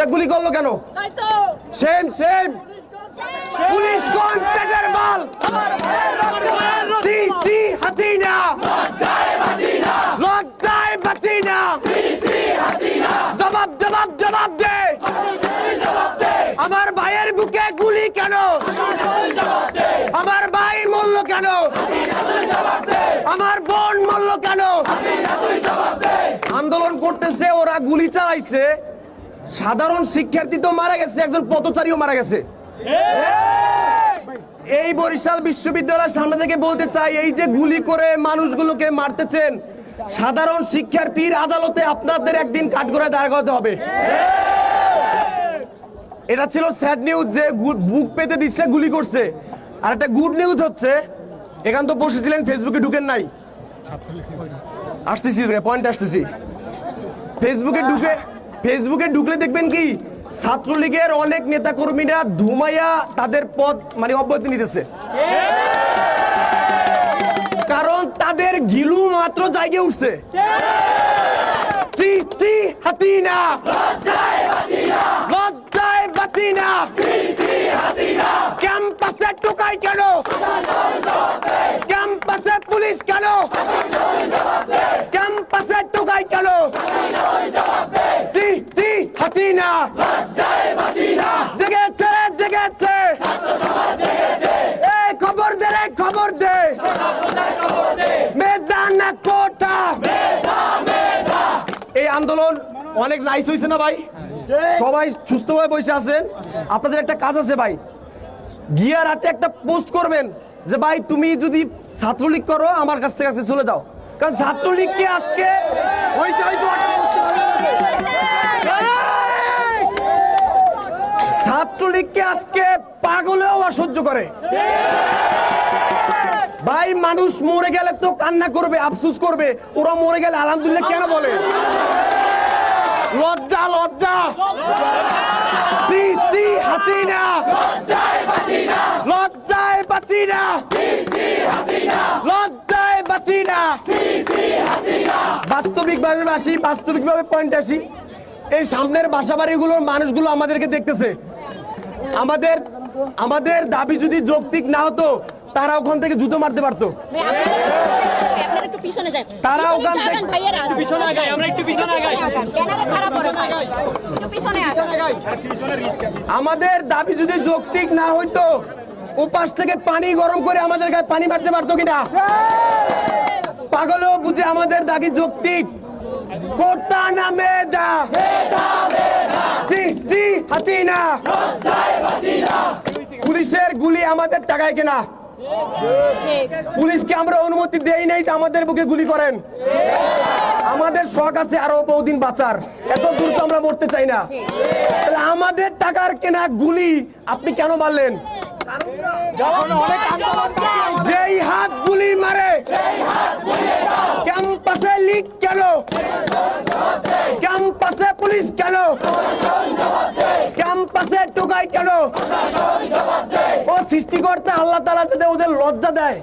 তা গুলি করল কেন? Same same. পুলিশ কোন পেটের জি হাসিনা। লজ্জায় বাঁচিনা জবাব জবাব জবাব দে। আমার ভাইয়ের বুকে গুলি কেন? আমার ভাই মরল কেন? আমার বোন মরল কেন? আন্দোলন করতেছে ওরা গুলি চালাইছে। সাধারণ শিক্ষার্থী তো মারা গেছে, একজন পথচারীও মারা গেছে। এই বরিশাল বিশ্ববিদ্যালয়ের সামনে থেকে বলতে চাই, এই যে গুলি করে মানুষগুলোকে মারতেছেন, সাধারণ শিক্ষার্থীর আদালতে আপনাদের একদিন কাঠগড়ায় দাঁড় করাতে হবে। এটা ছিল স্যাড নিউজ যে বুক পেতে দিচ্ছে, গুলি করছে। আর একটা গুড নিউজ হচ্ছে, এখান তো বসেছিলেন ফেসবুকে ঢুকেন নাই। আসতেছি পয়েন্ট আসতেছি। ফেসবুকে ঢুকে ফেসবুকে ঢুকলে দেখবেন কি, ছাত্রলীগের অনেক নেতা কর্মীরা ধুমাইয়া তাদের পদ মানে অব্যাহতি নিতেছে। কারণ তাদের গিলু মাত্র জায়গায় উঠছে। ক্যাম্পাসে টোকাই কেন ক্যাম্পাসে পুলিশ কেন ক্যাম্পাসে টোকাই কেন জি জি হাসিনা জেগেছে জেগেছে এই খবর দে রে খবর দে। মেদানা কোটা। এই আন্দোলন অনেক নাইস হয়েছে না ভাই? সবাই সুস্থভাবে বসে আছেন। আপনাদের একটা কাজ আছে ভাই। গিয়া রাতে একটা পোস্ট করবেন যে ভাই তুমি যদি ছাত্রলীগ করো আমার কাছ থেকে কাছে চলে যাও। কারণ ছাত্রলীগকে আজকে হয়েছে হয়েছে ছাত্রলীগকে আজকে পাগলেও অসহ্য করে। ভাই, মানুষ মরে গেলে তো কান্না করবে, আফসুস করবে। ওরা মরে গেলে আলহামদুলিল্লাহ কেন বলে? লজ্জা লজ্জা। বাস্তবিক ভাবে আসি বাস্তবিক ভাবে পয়েন্ট আসি। এই সামনের বাসা বাড়িগুলোর মানুষগুলো আমাদেরকে দেখতেছে। আমাদের আমাদের দাবি যদি যৌক্তিক না হতো তারা ওখান থেকে জুতো মারতে পারতো। তারা ওখান থেকে- আমাদের দাবি যদি যৌক্তিক না হইতো উপাস থেকে পানি গরম করে আমাদের গায়ে পানি মারতে পারতো কিনা? পাগলও বুঝে আমাদের দাবি যৌক্তিক। কোটা না মেদা জি জি হাসিনা। পুলিশের গুলি আমাদের টাকায় কেনা? পুলিশকে আমরা অনুমতি দেই নাই যে আমাদের বুকে গুলি করেন। আমাদের শখ আছে আরও বহুদিন বাঁচার। এত দূর তো আমরা মরতে চাই না। তাহলে আমাদের টাকার কেনা গুলি আপনি কেন মারলেন? যেই হাত গুলি মারে। ক্যাম্পাসে লিক কেন? ক্যাম্পাসে পুলিশ কেন? ক্যাম্পাসে টোকাই কেন? ও সৃষ্টিকর্তা আল্লাহ তালা যাতে ওদের লজ্জা দেয়,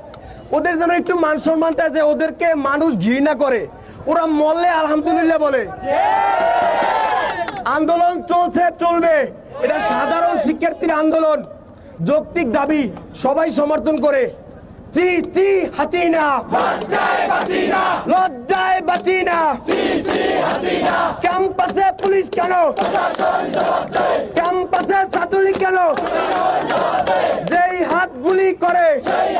ওদের যেন একটু মান সম্মান যে ওদেরকে মানুষ ঘৃণা করে। ওরা মরলে আলহামদুলিল্লাহ বলে। আন্দোলন চলছে, চলবে। এটা সাধারণ শিক্ষার্থীর আন্দোলন, যৌক্তিক দাবি, সবাই সমর্থন করে। চি চি, হাসিনা। লজ্জায় বাঁচিনা ক্যাম্পাসে পুলিশ কেন? ক্যাম্পাসে ছাত্রলীগ কেন? যেই হাত গুলি করে যেই